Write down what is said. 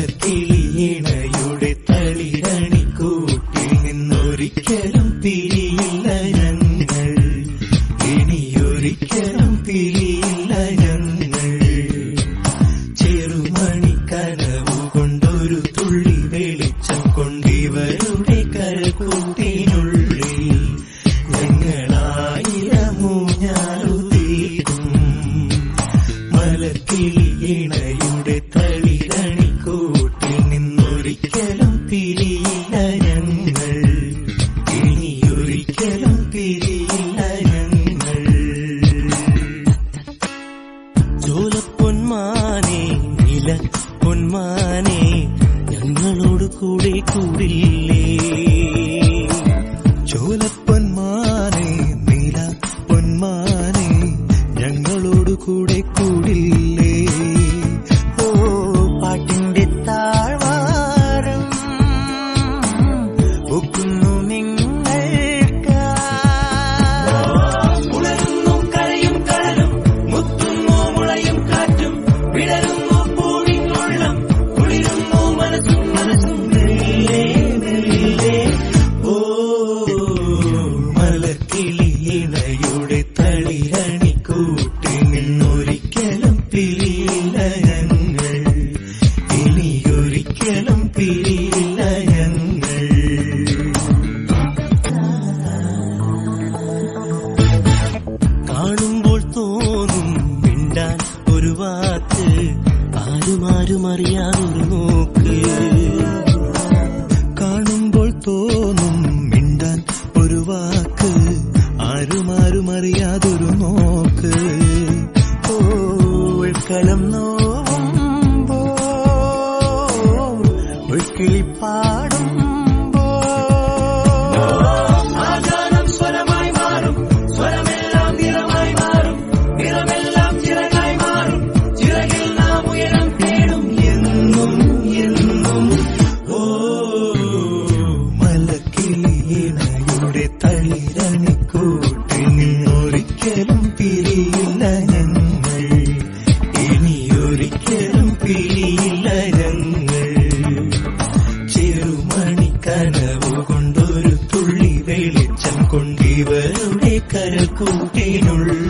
മലക്കിളിയിണയുടെ ഞങ്ങൾ. ചെറുമണി കനവു കൊണ്ടൊരു തുള്ളി വെളിച്ചം കൊണ്ടിവരുടെ കരക്കൂട്ടിനുള്ളിൽ നില ഞങ്ങളോട് കൂടെ കൂടില്ലേ? വിടാൻ ഒരു വാക്ക് ആരും ആരും അറിയാതൊരു നോക്ക്. കാണുമ്പോൾ തോന്നും മിണ്ടാൻ ഒരു വാക്ക് ആരും ആരും അറിയാതൊരു നോക്ക്. ഓൾക്കളം നോവുമ്പോ ഒഴുക്കിളിപ്പാടും ഇനിയൊരിക്കലും പിരിയില്ല ഞങ്ങൾ. ഇനിയൊരിക്കലും പിരിയില്ല ഞങ്ങൾ. ചെറുമണി കനവ് കൊണ്ടൊരു തുള്ളി വെളിച്ചം കൊണ്ടിവരുടെ കരൽ കൂട്ടിനുള്ള